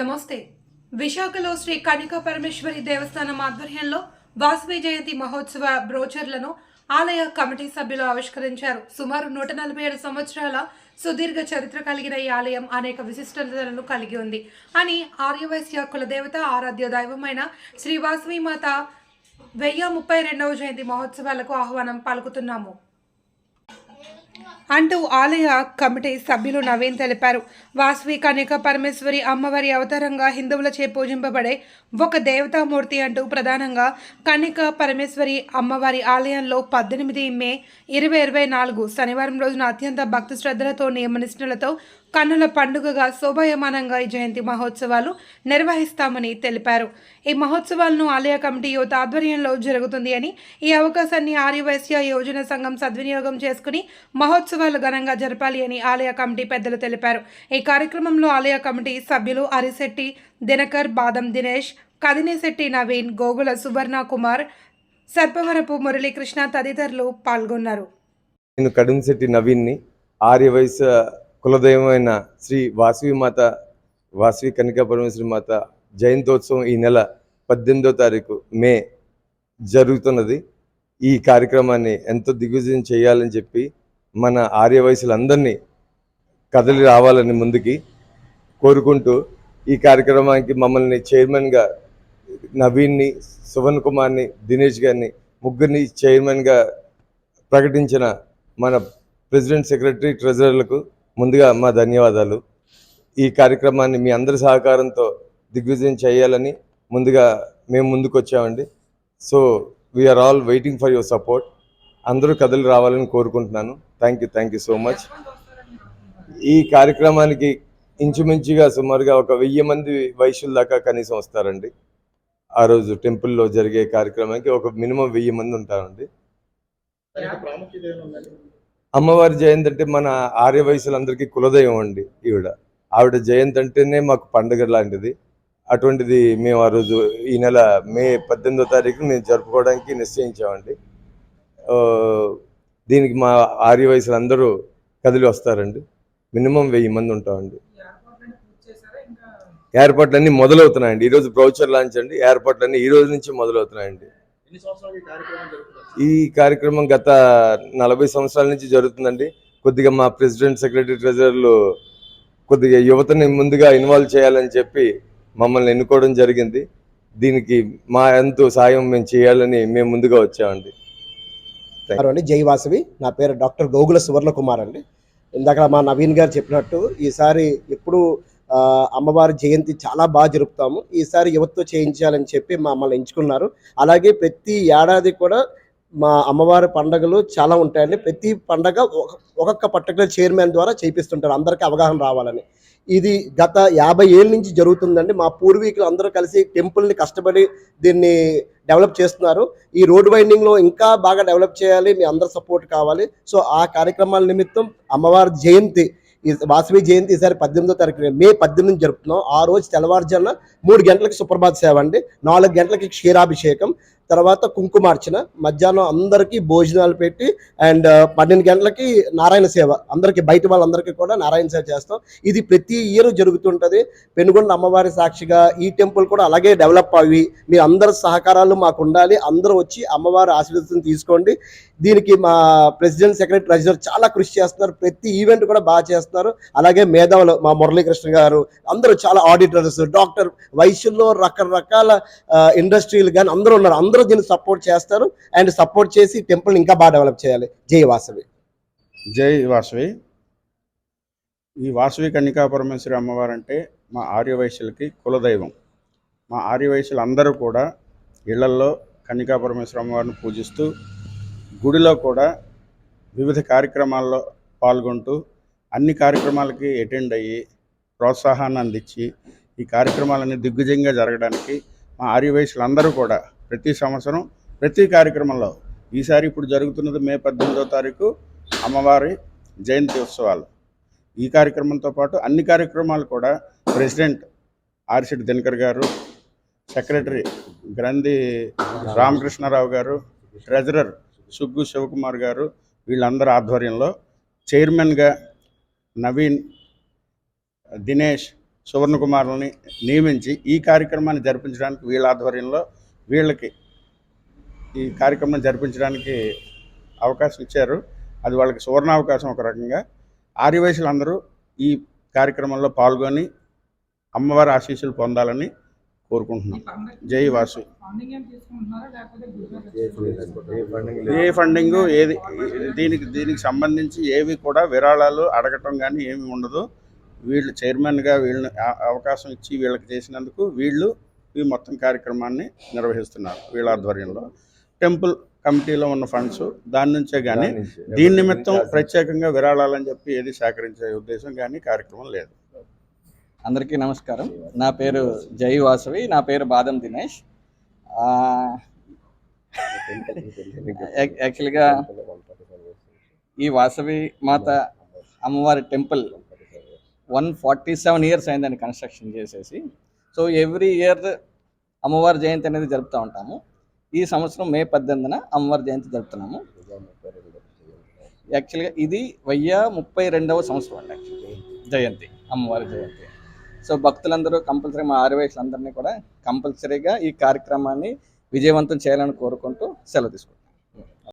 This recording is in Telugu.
నమస్తే విశాఖలో శ్రీ కనికా పరమేశ్వరి దేవస్థానం ఆధ్వర్యంలో వాసవి జయంతి మహోత్సవ బ్రోచర్లను ఆలయ కమిటీ సభ్యులు ఆవిష్కరించారు. సుమారు నూట నలభై ఏడు సంవత్సరాల సుదీర్ఘ చరిత్ర కలిగిన ఈ ఆలయం అనేక విశిష్టతలను కలిగి ఉంది. అని ఆర్యవైశ్య కులదేవత ఆరాధ్య దైవమైన శ్రీ వాసవి మాత వెయ్యి ముప్పై రెండవ జయంతి మహోత్సవాలకు ఆహ్వానం పలుకుతున్నాము. అంటూ ఆలయ కమిటీ సభ్యులు నవీన్ తెలిపారు. వాసవి కనిక పరమేశ్వరి అమ్మవారి అవతారంగా హిందువులచే పూజింపబడే ఒక దేవతామూర్తి అంటూ ప్రధానంగా కనిక పరమేశ్వరి అమ్మవారి ఆలయంలో పద్దెనిమిది మే ఇరవై ఇరవై నాలుగు శనివారం రోజున అత్యంత భక్తి శ్రద్ధలతో నియమనిష్ఠులతో కన్నుల పండుగగా శోభాయమానంగా ఈ జయంతి మహోత్సవాలు నిర్వహిస్తామని తెలిపారు. ఈ మహోత్సవాలను ఆలయ కమిటీ యువత ఆధ్వర్యంలో జరుగుతుంది అని ఈ అవకాశాన్ని ఆర్యవైశ్య యోజన సంఘం సద్వినియోగం చేసుకుని మహోత్సవాలు ఘనంగా జరపాలి అని ఆలయ కమిటీ పెద్దలు తెలిపారు. ఈ కార్యక్రమంలో ఆలయ కమిటీ సభ్యులు అరిశెట్టి దినకర్ బాదం దినేష్ కదినేశెట్టి నవీన్ గోగుల సువర్ణ కుమార్ సర్పవరపు మురళీకృష్ణ తదితరులు పాల్గొన్నారు. నేను కడుంశెట్టి నవీన్ని ఆర్యవైశ్య కులదైవమైన శ్రీ వాసవి మాత వాసవి కనికా పరమేశ్వరి మాత జయంతోత్సవం ఈ నెల పద్దెనిమిదో తారీఖు మే జరుగుతున్నది. ఈ కార్యక్రమాన్ని ఎంతో దిగ్విజయం చేయాలని చెప్పి మన ఆర్యవయసులందరినీ కదలి రావాలని ముందుకి కోరుకుంటూ ఈ కార్యక్రమానికి మమ్మల్ని చైర్మన్గా నవీన్ని సువన్ కుమార్ని దినేష్ గారిని ముగ్గురిని చైర్మన్గా ప్రకటించిన మన ప్రెసిడెంట్ సెక్రటరీ ట్రెజరర్లకు ముందుగా మా ధన్యవాదాలు. ఈ కార్యక్రమాన్ని మీ అందరి సహకారంతో దిగ్విజయం చేయాలని ముందుగా మేము ముందుకు వచ్చామండి so we are all waiting for your support అందరూ కథలు రావాలని కోరుకుంటున్నాను. Thank you thank you so much ఈ కార్యక్రమానికి ఇంచుమించుగా సుమారుగా ఒక వెయ్యి మంది వయసుల దాకా కనీసం వస్తారండి. ఆ రోజు టెంపుల్లో జరిగే కార్యక్రమానికి ఒక మినిమం వెయ్యి మంది ఉంటారండి. అమ్మవారి జయంతి అంటే మన ఆర్య వయసులందరికీ కులదైవం అండి ఈవిడ. ఆవిడ జయంతి అంటేనే మాకు పండుగ లాంటిది. అటువంటిది మేము ఆ రోజు ఈ నెల మే పద్దెనిమిదో తారీఖు మేము జరుపుకోవడానికి నిశ్చయించామండి. దీనికి మా ఆర్య వయసులు అందరూ కదిలి వస్తారండి. మినిమం వెయ్యి మంది ఉంటామండి. ఏర్పాట్లన్నీ మొదలవుతున్నాయండి. ఈరోజు బ్రౌచర్ లాంచ్ అండి. ఏర్పాట్లన్నీ ఈ రోజు నుంచి మొదలవుతున్నాయండి. ఈ కార్యక్రమం గత నలభై సంవత్సరాల నుంచి జరుగుతుందండి. కొద్దిగా మా ప్రెసిడెంట్ సెక్రటరీ ట్రెజరర్లు కొద్దిగా యువతని ముందుగా ఇన్వాల్వ్ చేయాలని చెప్పి మమ్మల్ని ఎన్నుకోవడం జరిగింది. దీనికి మా ఎంతో సాయం మేము చేయాలని మేము ముందుగా వచ్చామండి. అండి జై వాసవి. నా పేరు డాక్టర్ గోగుల సువర్ణ కుమార్ అండి. ఇందాక మా నవీన్ గారు చెప్పినట్టు ఈసారి ఎప్పుడు ఆ, అమ్మవారి జయంతి చాలా బాగా జరుపుతాము. ఈసారి యువతతో చేయించాలని చెప్పి మమ్మల్ని ఎంచుకున్నారు. అలాగే ప్రతి ఏడాది కూడా మా అమ్మవారి పండగలు చాలా ఉంటాయండి. ప్రతి పండగ ఒక- ఒక్కొక్క పర్టికులర్ చైర్మన్ ద్వారా చేపిస్తుంటారు. అందరికీ అవగాహన రావాలని. ఇది గత యాభై ఏళ్ళ నుంచి జరుగుతుందండి. మా పూర్వీకులు అందరూ కలిసి టెంపుల్ని కష్టపడి దీన్ని డెవలప్ చేస్తున్నారు. ఈ రోడ్ వైండింగ్లో ఇంకా బాగా డెవలప్ చేయాలి. మీ అందరి సపోర్ట్ కావాలి. సో ఆ కార్యక్రమాల నిమిత్తం అమ్మవారి జయంతి ఈ వాసవి జయంతి ఈసారి పద్దెనిమిదో తారీఖు మే పద్దెనిమిది జరుపుతున్నాం. ఆ రోజు తెల్లవారుజామున మూడు గంటలకి సుప్రభాత సేవ అండి. నాలుగు గంటలకి క్షీరాభిషేకం. తర్వాత కుంకుమార్చన మధ్యాహ్నం అందరికీ భోజనాలు పెట్టి అండ్ పన్నెండు గంటలకి నారాయణ సేవ. అందరికీ బయట వాళ్ళందరికీ కూడా నారాయణ సేవ చేస్తాం. ఇది ప్రతి ఇయర్ జరుగుతుంటుంది. పెనుగొండ అమ్మవారి సాక్షిగా ఈ టెంపుల్ కూడా అలాగే డెవలప్ అవి మీ అందరి సహకారాలు మాకు ఉండాలి. అందరూ వచ్చి అమ్మవారి ఆశీర్వదం తీసుకోండి. దీనికి మా ప్రెసిడెంట్ సెక్రటరీ ట్రెజరర్ చాలా కృషి చేస్తున్నారు. ప్రతి ఈవెంట్ కూడా బాగా చేస్తున్నారు. అలాగే మేధావులు మా మురళీకృష్ణ గారు అందరూ చాలా ఆడిటర్స్ డాక్టర్ వైశ్యుల్లో రకరకాల ఇండస్ట్రీలు కానీ అందరూ ఉన్నారు. అందరూ దీన్ని సపోర్ట్ చేస్తారు అండ్ సపోర్ట్ చేసి టెంపుల్ ఇంకా బాగా డెవలప్ చేయాలి. జై వాసవి. జై వాసవి. ఈ వాసవి కన్యకా పరమేశ్వరి అమ్మవారు అంటే మా ఆర్యవైశ్యులకి కులదైవం. మా ఆర్యవైశ్యులు అందరూ కూడా ఇళ్ళల్లో కన్యకా పరమేశ్వరి అమ్మవారిని పూజిస్తూ గుడిలో కూడా వివిధ కార్యక్రమాల్లో పాల్గొంటూ అన్ని కార్యక్రమాలకి అటెండ్ అయ్యి ప్రోత్సాహాన్ని అందించి ఈ కార్యక్రమాలన్నీ దిగ్విజయంగా జరగడానికి మా ఆర్యవైశ్యులు అందరూ కూడా ప్రతి సంవత్సరం ప్రతి కార్యక్రమంలో ఈసారి ఇప్పుడు జరుగుతున్నది మే పద్దెనిమిదో తారీఖు అమ్మవారి జయంతి ఉత్సవాలు ఈ కార్యక్రమంతో పాటు అన్ని కార్యక్రమాలు కూడా ప్రెసిడెంట్ ఆర్సిడ్ దినకర్ గారు సెక్రటరీ గ్రంథి రామకృష్ణారావు గారు ట్రెజరర్ సుగ్గు శివకుమార్ గారు వీళ్ళందరి ఆధ్వర్యంలో చైర్మన్గా నవీన్ దినేష్ సువర్ణకుమార్ని నియమించి ఈ కార్యక్రమాన్ని జరిపించడానికి వీళ్ళ ఆధ్వర్యంలో వీళ్ళకి ఈ కార్యక్రమం జరిపించడానికి అవకాశం ఇచ్చారు. అది వాళ్ళకి సువర్ణావకాశం ఒక రకంగా. ఆర్యవయసులందరూ ఈ కార్యక్రమంలో పాల్గొని అమ్మవారి ఆశీస్సులు పొందాలని కోరుకుంటున్నాం. జై వాసు. ఏ ఫండింగ్ ఏది దీనికి దీనికి సంబంధించి ఏవి కూడా విరాళాలు అడగటం కానీ ఏమి ఉండదు. వీళ్ళు చైర్మన్గా వీళ్ళని అవకాశం ఇచ్చి వీళ్ళకి చేసినందుకు వీళ్ళు ఈ మొత్తం కార్యక్రమాన్ని నిర్వహిస్తున్నారు వీళ్ళ ఆధ్వర్యంలో. టెంపుల్ కమిటీలో ఉన్న ఫండ్స్ దాని నుంచే కానీ దీని నిమిత్తం ప్రత్యేకంగా విరాళాలని చెప్పి ఏది సేకరించే ఉద్దేశం కానీ కార్యక్రమం లేదు. అందరికీ నమస్కారం. నా పేరు జై వాసవి నా పేరు బాదం దినేష్. యాక్చువల్గా ఈ వాసవి మాత అమ్మవారి temple one forty seven years అయిందని కన్స్ట్రక్షన్ చేసేసి. సో ఎవ్రీ ఇయర్ అమ్మవారి జయంతి అనేది జరుపుతూ ఉంటాము. ఈ సంవత్సరం మే పద్దెనిమిదిన అమ్మవారి జయంతి జరుపుతున్నాము. యాక్చువల్గా ఇది వెయ్యి ముప్పై రెండవ సంవత్సరం అండి జయంతి అమ్మవారి జయంతి. సో భక్తులందరూ కంపల్సరీ మా ఆర్యవేక్షలందరినీ కూడా కంపల్సరీగా ఈ కార్యక్రమాన్ని విజయవంతం చేయాలని కోరుకుంటూ సెలవు తీసుకుంటాం